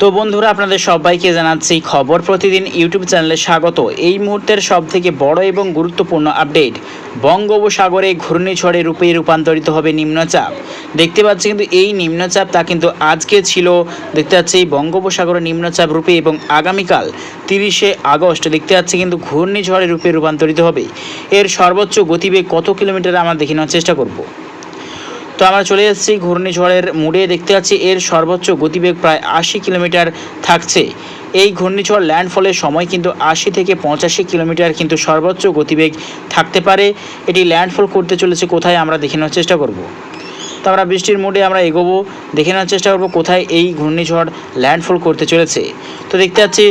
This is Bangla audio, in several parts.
তো বন্ধুরা, আপনাদের সবাইকে জানাচ্ছি খবর। প্রতিদিন ইউটিউব চ্যানেলে স্বাগত। এই মুহূর্তের সব থেকে বড় এবং গুরুত্বপূর্ণ আপডেট, বঙ্গোপসাগরে ঘূর্ণিঝড়ে রূপে রূপান্তরিত হবে নিম্নচাপ। দেখতে পাচ্ছি কিন্তু এই নিম্নচাপ তা কিন্তু আজকে ছিল, দেখতে পাচ্ছি বঙ্গোপসাগরে নিম্নচাপ রূপে এবং আগামীকাল তিরিশে আগস্ট দেখতে পাচ্ছি কিন্তু ঘূর্ণিঝড়ে রূপে রূপান্তরিত হবে। এর সর্বোচ্চ গতিবেগ কত কিলোমিটার আমরা দেখে নেওয়ার চেষ্টা করব। তো আমরা চলে এসেছি ঘূর্ণিঝড়ের মুড়ে। দেখতে পাচ্ছি এর সর্বোচ্চ গতিবেগ প্রায় আশি কিলোমিটার থাকছে। এই ঘূর্ণিঝড় ল্যান্ডফলের সময় কিন্তু আশি থেকে পঁচাশি কিলোমিটার কিন্তু সর্বোচ্চ গতিবেগ থাকতে পারে। এটি ল্যান্ডফল করতে চলেছে কোথায় আমরা দেখে নেওয়ার চেষ্টা করব। তো আমরা বৃষ্টির মুডে আমরা এগোবো, দেখে নেওয়ার চেষ্টা করব কোথায় এই ঘূর্ণিঝড় ল্যান্ডফল করতে চলেছে। তো দেখতে পাচ্ছি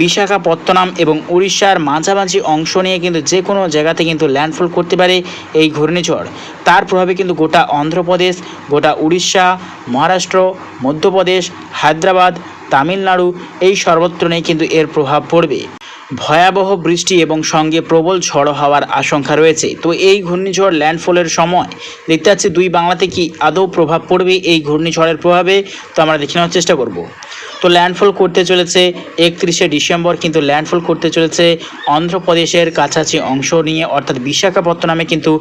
বিশাখাপত্তনম এবং উড়িষ্যার মাঝামাঝি অংশ নিয়ে কিন্তু যে কোনো জায়গাতে কিন্তু ল্যান্ডফল করতে পারে এই ঘূর্ণিঝড়। তার প্রভাবে কিন্তু গোটা অন্ধ্রপ্রদেশ, গোটা উড়িষ্যা, মহারাষ্ট্র, মধ্যপ্রদেশ, হায়দ্রাবাদ, তামিলনাড়ু এই সর্বত্র নেই কিন্তু এর প্রভাব পড়বে। ভয়াবহ বৃষ্টি এবং সঙ্গে প্রবল ঝড়ো হওয়ার আশঙ্কা রয়েছে। তো এই ঘূর্ণিঝড় ল্যান্ডফলের সময় দেখতে পাচ্ছি দুই বাংলাতে কি আদৌ প্রভাব পড়বে এই ঘূর্ণিঝড়ের প্রভাবে? তো আমরা দেখে নেওয়ার চেষ্টা করব। তো ল্যান্ডফল করতে চলেছে একত্রিশে ডিসেম্বর, কিন্তু ল্যান্ডফল করতে চলেছে অন্ধ্রপ্রদেশের কাছাকাছি অংশ নিয়ে, অর্থাৎ বিশাখাপত্তনমে কিন্তু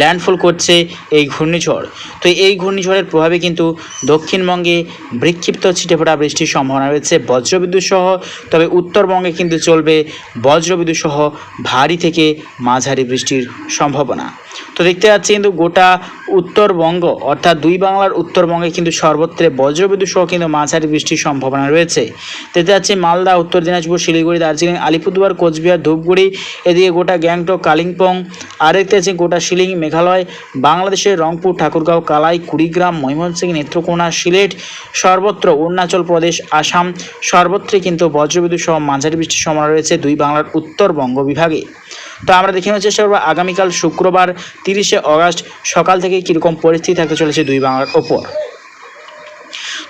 ল্যান্ডফল করছে এই ঘূর্ণিঝড়। তো এই ঘূর্ণিঝড়ের প্রভাবে কিন্তু দক্ষিণবঙ্গে বিক্ষিপ্ত ছিটেফোঁটা বৃষ্টির সম্ভাবনা রয়েছে। বজ্রবিদ্যুৎ সহ, তবে উত্তরবঙ্গে কিন্তু চলবে বজ্রবিদ্যুৎ সহ ভারী থেকে মাঝারি বৃষ্টির সম্ভাবনা। তো দেখতে পাচ্ছি কিন্তু গোটা উত্তরবঙ্গ, অর্থাৎ দুই বাংলার উত্তরবঙ্গে কিন্তু সর্বত্রে বজ্রবিদ্যুৎ সহ কিন্তু মাঝারি বৃষ্টির সম্ভাবনা রয়েছে। দেখতে পাচ্ছি মালদা, উত্তর দিনাজপুর, শিলিগুড়ি, দার্জিলিং, আলিপুরদুয়ার, কোচবিহার, ধূপগুড়ি, এদিকে গোটা গ্যাংটক, কালিম্পং আর দেখতে পাচ্ছি গোটা শিলিং, মেঘালয়, বাংলাদেশের রংপুর, ঠাকুরগাঁও, কালাই, কুড়িগ্রাম, ময়মনসিংহ, নেত্রকোনা, সিলেট, সর্বত্র অরুণাচল প্রদেশ, আসাম, সর্বত্রে কিন্তু বজ্রবিদ্যুৎ সহ মাঝারি বৃষ্টির সম্ভাবনা রয়েছে দুই বাংলার উত্তরবঙ্গ বিভাগে। তো আমরা দেখে নেওয়ার চেষ্টা করব, আগামীকাল শুক্রবার তিরিশে অগাস্ট সকাল থেকে কীরকম পরিস্থিতি থাকতে চলেছে দুই বাংলার ওপর।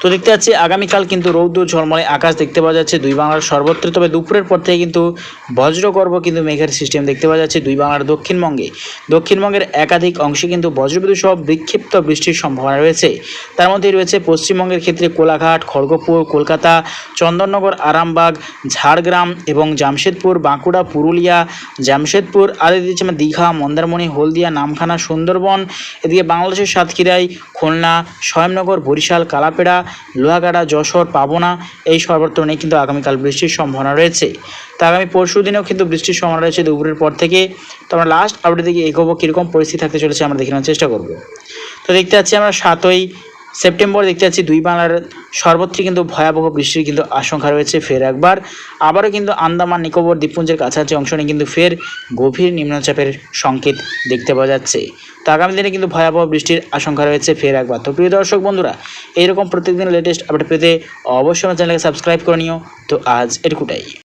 তো দেখতে পাচ্ছি আগামীকাল কিন্তু রৌদ্র ঝলমলে আকাশ দেখতে পাওয়া যাচ্ছে। দুই বাংলার সর্বত্র, তবে দুপুরের পর থেকে কিন্তু বজ্রগর্ভ কিন্তু মেঘের সিস্টেম দেখতে পাওয়া যাচ্ছে দুই বাংলার দক্ষিণবঙ্গে। দক্ষিণবঙ্গের একাধিক অংশে কিন্তু বজ্রবিদ্যুৎ সহ বিক্ষিপ্ত বৃষ্টির সম্ভাবনা রয়েছে। তার মধ্যে রয়েছে পশ্চিমবঙ্গের ক্ষেত্রে কোলাঘাট, খড়গপুর, কলকাতা, চন্দননগর, আরামবাগ, ঝাড়গ্রাম এবং জামশেদপুর, বাঁকুড়া, পুরুলিয়া, জামশেদপুর, আর এদিকে দীঘা, মন্দারমণি, হলদিয়া, নামখানা, সুন্দরবন, এদিকে বাংলাদেশের সাতক্ষীরায়, খুলনা, স্বয়ংনগর, বরিশাল, কালাপেড়া লোহাগাড়া, যশোর, পাবনা এই সর্বর্তমানে কিন্তু আগামীকাল বৃষ্টির সম্ভাবনা রয়েছে। তো আগামী পরশু দিনেও কিন্তু বৃষ্টির সম্ভাবনা রয়েছে দুপুরের পর থেকে। তো আমরা লাস্ট আপডেট দিকে এগোবো কীরকম পরিস্থিতি থাকতে চলেছে, আমরা দেখে চেষ্টা করব। তো দেখতে পাচ্ছি আমরা সাতই সেপ্টেম্বর দেখতে পাচ্ছি দুই বাংলার সর্বত্রই কিন্তু ভয়াবহ বৃষ্টির কিন্তু আশঙ্কা রয়েছে ফের একবার। আবারও কিন্তু আন্দামান, নিকোবর, দ্বীপপুঞ্জের কাছাকাছি অংশ নিয়ে কিন্তু ফের গভীর নিম্নচাপের সংকেত দেখতে পাওয়া যাচ্ছে। তো আগামী দিনে কিন্তু ভয়াবহ বৃষ্টির আশঙ্কা রয়েছে ফের একবার। তো প্রিয় দর্শক বন্ধুরা, এইরকম প্রত্যেকদিন লেটেস্ট আপডেট পেতে অবশ্যই আমার চ্যানেলকে সাবস্ক্রাইব করে নিও। তো আজ এটুকুটাই।